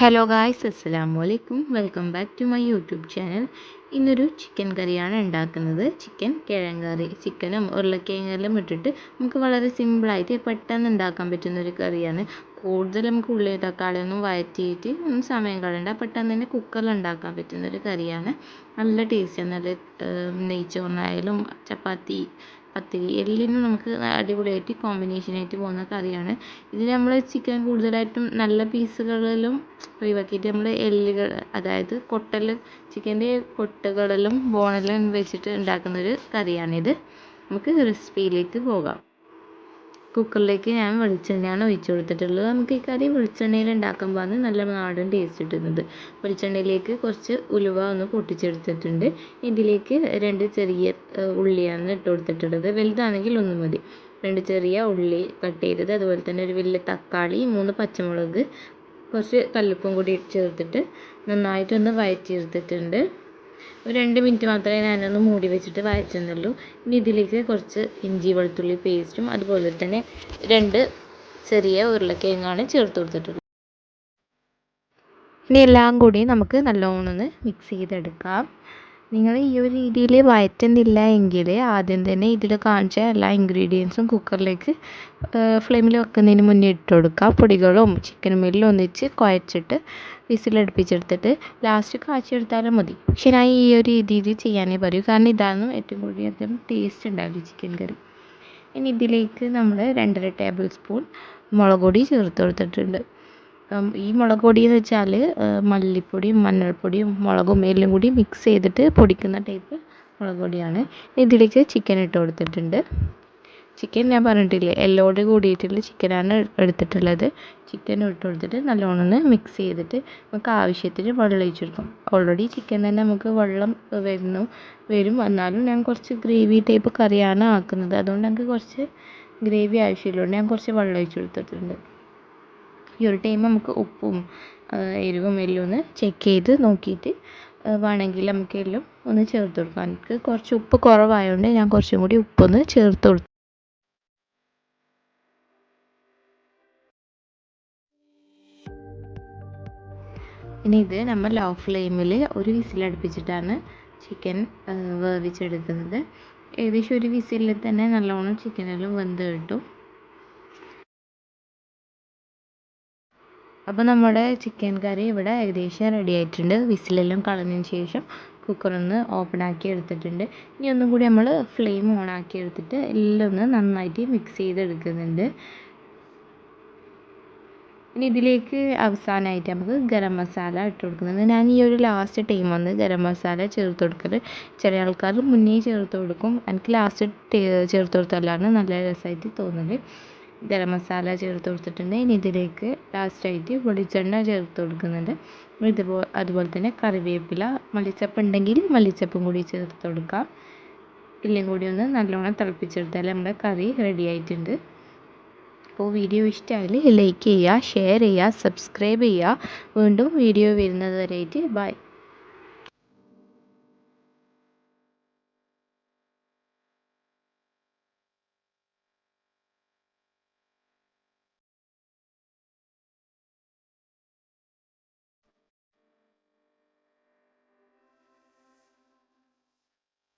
Hello guys അസ്സലാമു അലൈക്കും welcome back to my YouTube channel ഇന്നൊരു ചിക്കൻ കറിയാണ് ഉണ്ടാക്കുന്നത്. ചിക്കൻ കിഴങ്കറി ചിക്കനും ഉരുളക്കിഴങ്ങെല്ലാം ഇട്ടിട്ട് നമുക്ക് വളരെ സിമ്പിളായിട്ട് പെട്ടെന്ന് ഉണ്ടാക്കാൻ പറ്റുന്ന ഒരു കറിയാണ്. കൂടുതൽ നമുക്ക് ഉള്ളി തക്കാളി ഒന്നും വഴറ്റിയിട്ട് ഒന്നും സമയം കളയണ്ട. പെട്ടെന്ന് തന്നെ കുക്കറിൽ ഉണ്ടാക്കാൻ പറ്റുന്ന ഒരു കറിയാണ്. നല്ല ടേസ്റ്റിയാണ് നല്ല നെയ്ച്ചോറിനായാലും ചപ്പാത്തി പത്തിരി. എല്ലിനും നമുക്ക് അടിപൊളിയായിട്ട് കോമ്പിനേഷനായിട്ട് പോകുന്ന കറിയാണ്. ഇതിൽ നമ്മൾ ചിക്കൻ കൂടുതലായിട്ടും നല്ല പീസുകളിലും ഒഴിവാക്കിയിട്ട് നമ്മൾ എല്ലുകൾ അതായത് കൊട്ടൽ ചിക്കന്റെ കൊട്ടകളിലും ബോണെല്ലാം വെച്ചിട്ട് ഉണ്ടാക്കുന്നൊരു കറിയാണിത്. നമുക്ക് റെസിപ്പിയിലേക്ക് പോകാം. കുക്കറിലേക്ക് ഞാൻ വെളിച്ചെണ്ണയാണ് ഒഴിച്ച് കൊടുത്തിട്ടുള്ളത്. നമുക്ക് ഈ കറി വെളിച്ചെണ്ണയിൽ ഉണ്ടാക്കുമ്പോഴാണ് നല്ല നാടൻ ടേസ്റ്റ് കിട്ടുന്നത് വെളിച്ചെണ്ണയിലേക്ക് കുറച്ച് ഉലുവ ഒന്ന് പൊട്ടിച്ചെടുത്തിട്ടുണ്ട്. ഇതിലേക്ക് രണ്ട് ചെറിയ ഉള്ളിയാണ് ഇട്ട് കൊടുത്തിട്ടുള്ളത്. വലുതാണെങ്കിൽ ഒന്ന് മതി. രണ്ട് ചെറിയ ഉള്ളി കട്ട് ചെയ്തത്. അതുപോലെ തന്നെ ഒരു വലിയ തക്കാളി മൂന്ന് പച്ചമുളക് കുറച്ച് കല്ലുപ്പും കൂടി ചേർത്തിട്ട് നന്നായിട്ടൊന്ന് വഴറ്റിയെടുത്തിട്ടുണ്ട് ഒരു രണ്ട് മിനിറ്റ് മാത്രമേ ഞാനൊന്ന് മൂടി വെച്ചിട്ട് വഴറ്റുന്നുള്ളൂ. ഇനി ഇതിലേക്ക് കുറച്ച് ഇഞ്ചി വെളുത്തുള്ളി പേസ്റ്റും അതുപോലെ തന്നെ രണ്ട് ചെറിയ ഉരുളക്കിഴങ്ങാണ് ചേർത്ത് കൊടുത്തിട്ടുള്ളത്. ഇനി എല്ലാം കൂടി നമുക്ക് നല്ലോണം ഒന്ന് മിക്സ് ചെയ്തെടുക്കാം. നിങ്ങൾ ഈ ഒരു രീതിയിൽ വഴറ്റുന്നില്ല എങ്കിൽ ആദ്യം തന്നെ ഇതിൽ കാണിച്ച എല്ലാ ഇൻഗ്രീഡിയൻസും കുക്കറിലേക്ക് ഫ്ലെയിമിൽ വെക്കുന്നതിന് മുന്നേ ഇട്ട് കൊടുക്കുക. പൊടികളും ചിക്കനും എല്ലാം ഒന്നിച്ച് കുഴച്ചിട്ട് വിസിലടുപ്പിച്ചെടുത്തിട്ട് ലാസ്റ്റ് കാച്ചിയെടുത്താലും മതി. പക്ഷേ ഞാൻ ഈ ഒരു രീതിയിൽ ചെയ്യാനേ പറയൂ കാരണം ഇതാണ് ഏറ്റവും കൂടുതൽ ടേസ്റ്റ് ഉണ്ടാവില്ല ചിക്കൻ കറി ഇനി ഇതിലേക്ക് നമ്മൾ രണ്ടര ടേബിൾ സ്പൂൺ മുളക് പൊടി ചേർത്ത് കൊടുത്തിട്ടുണ്ട്. ഈ മുളക് പൊടി എന്ന് വെച്ചാൽ മല്ലിപ്പൊടിയും മഞ്ഞൾപ്പൊടിയും മുളകും എല്ലാം കൂടി മിക്സ് ചെയ്തിട്ട് പൊടിക്കുന്ന ടൈപ്പ് മുളക് പൊടിയാണ്. ഇതിലേക്ക് ചിക്കൻ ഇട്ട് കൊടുത്തിട്ടുണ്ട്. ചിക്കൻ ഞാൻ പറഞ്ഞിട്ടില്ലേ എല്ലോട് കൂടിയിട്ടുള്ള ചിക്കനാണ് എടുത്തിട്ടുള്ളത്. ചിക്കൻ ഇട്ട് കൊടുത്തിട്ട് നല്ലോണം മിക്സ് ചെയ്തിട്ട് നമുക്ക് ആവശ്യത്തിന് വെള്ളം ഒഴിച്ച് ഓൾറെഡി ചിക്കൻ തന്നെ നമുക്ക് വെള്ളം വരുന്നു വരും. എന്നാലും ഞാൻ കുറച്ച് ഗ്രേവി ടൈപ്പ് കറിയാണ് ആക്കുന്നത്. അതുകൊണ്ട് എനിക്ക് കുറച്ച് ഗ്രേവി ആവശ്യമുള്ളതുകൊണ്ട് ഞാൻ കുറച്ച് വെള്ളം ഒഴിച്ച് കൊടുത്തിട്ടുണ്ട്. ഈ ഒരു ടൈം നമുക്ക് ഉപ്പും എരിവും എല്ലാം ഒന്ന് ചെക്ക് ചെയ്ത് നോക്കിയിട്ട് വേണമെങ്കിൽ നമുക്ക് എല്ലാം ഒന്ന് ചേർത്ത് കൊടുക്കാം. എനിക്ക് കുറച്ച് ഉപ്പ് കുറവായതുകൊണ്ട് ഞാൻ കുറച്ചും കൂടി ഉപ്പൊന്ന് ചേർത്ത് കൊടുത്തു. ഇനി ഇത് നമ്മൾ ലോ ഫ്ലെയിമിൽ ഒരു വിസിൽ അടുപ്പിച്ചിട്ടാണ് ചിക്കൻ വേവിച്ചെടുക്കുന്നത്. ഏകദേശം ഒരു വിസിലിൽ തന്നെ നല്ലോണം ചിക്കനെല്ലാം വെന്ത് കിട്ടും. അപ്പോൾ നമ്മുടെ ചിക്കൻ കറി ഇവിടെ ഏകദേശം റെഡി ആയിട്ടുണ്ട്. വിസിലെല്ലാം കളഞ്ഞതിന് ശേഷം കുക്കറൊന്ന് ഓപ്പൺ ആക്കി എടുത്തിട്ടുണ്ട്. ഇനി ഒന്നും കൂടി നമ്മൾ ഫ്ലെയിം ഓൺ ആക്കി എടുത്തിട്ട് എല്ലാം ഒന്ന് നന്നായിട്ട് മിക്സ് ചെയ്തെടുക്കുന്നുണ്ട്. ഇനി ഇതിലേക്ക് അവസാനമായിട്ട് നമുക്ക് ഗരം മസാല ഇട്ട് കൊടുക്കുന്നുണ്ട്. ഞാൻ ഈ ഒരു ലാസ്റ്റ് ടൈം വന്ന് ഗരം മസാല ചേർത്ത് കൊടുക്കൽ ചില ആൾക്കാർ മുന്നേ ചേർത്ത് കൊടുക്കും. എനിക്ക് ലാസ്റ്റ് ചേർത്ത് കൊടുത്താലാണ് നല്ല രസമായിട്ട് തോന്നുന്നത് ഗരം മസാല ചേർത്ത് കൊടുത്തിട്ടുണ്ട്. ഇനി ഇതിലേക്ക് ലാസ്റ്റായിട്ട് വെളിച്ചെണ്ണ ചേർത്ത് കൊടുക്കുന്നുണ്ട്. ഇതുപോലെ അതുപോലെ തന്നെ കറിവേപ്പില മല്ലിച്ചപ്പ് ഉണ്ടെങ്കിൽ മല്ലിച്ചപ്പും കൂടി ചേർത്ത് കൊടുക്കാം. എല്ലാം കൂടി ഒന്ന് നല്ലോണം തിളപ്പിച്ചെടുത്താൽ നമ്മുടെ കറി റെഡി ആയിട്ടുണ്ട്. അപ്പോൾ വീഡിയോ ഇഷ്ടമായാൽ ലൈക്ക് ചെയ്യുക ഷെയർ ചെയ്യുക സബ്സ്ക്രൈബ് ചെയ്യുക. വീണ്ടും വീഡിയോ വരുന്നത് വരെയായിട്ട് ബൈ